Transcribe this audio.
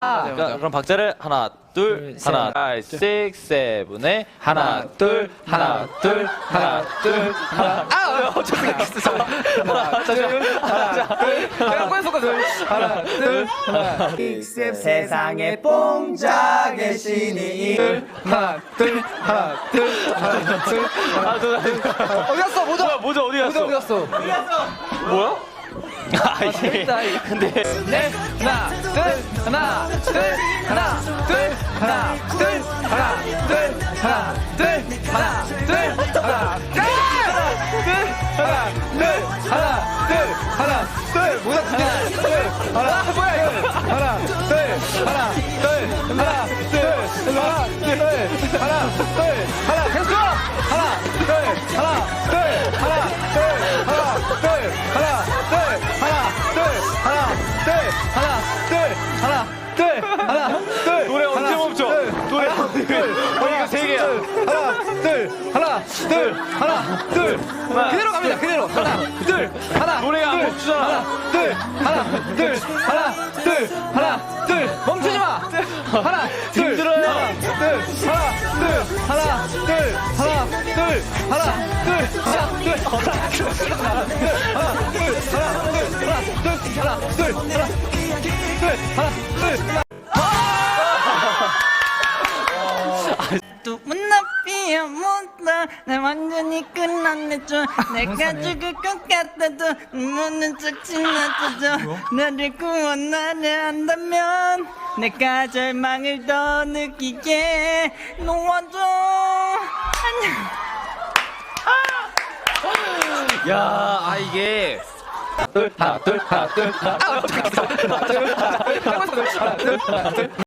그러니까 그럼 박자를 하나 둘 둘, 셋. 하나 five six seven에 하나 둘 하나 둘 하나 둘 하나 아 어, 죄송해요 하나 둘 하나 둘 하나 둘 하나 둘 하나 세상에 뽕짝의 신이 하나 둘 하나 둘 하나 둘 하나 둘 어디 갔어 모자 모자 어디 모자 어디 갔어 갔어 뭐야? 아 이거. 근데 넷 하나 둘 하나 둘 하나 둘 하나 둘 하나 둘 하나 둘 하나 둘 하나 둘 하나 둘 하나 둘 하나 둘 모자 두개 하나 뭐야 이거 하나 둘 하나 둘 하나 둘 하나 둘 하나 둘 하나 하나 둘 하나 둘 하나 둘 그대로 갑니다 그대로 하나 둘 하나 노래가 안 둘, 멈추잖아. 하나 둘 하나 둘 하나 둘 하나 둘 멈추지 마 하나 둘 힘들어요. 하나 둘 하나 둘 하나 둘 하나 둘 하나 둘 하나 둘 하나 둘 하나 둘 하나 둘 하나 둘 하나 둘 하나 둘 하나 둘 앞이야 못다 내 완전히 끝났네 좀 내가 죽을 것 같아도 눈은 척 지나쳐줘 나를 구원하려 한다면 내가 절망을 더 느끼게 놓아줘 안녕 야, 아 이게 둘 하나 둘 하나 둘하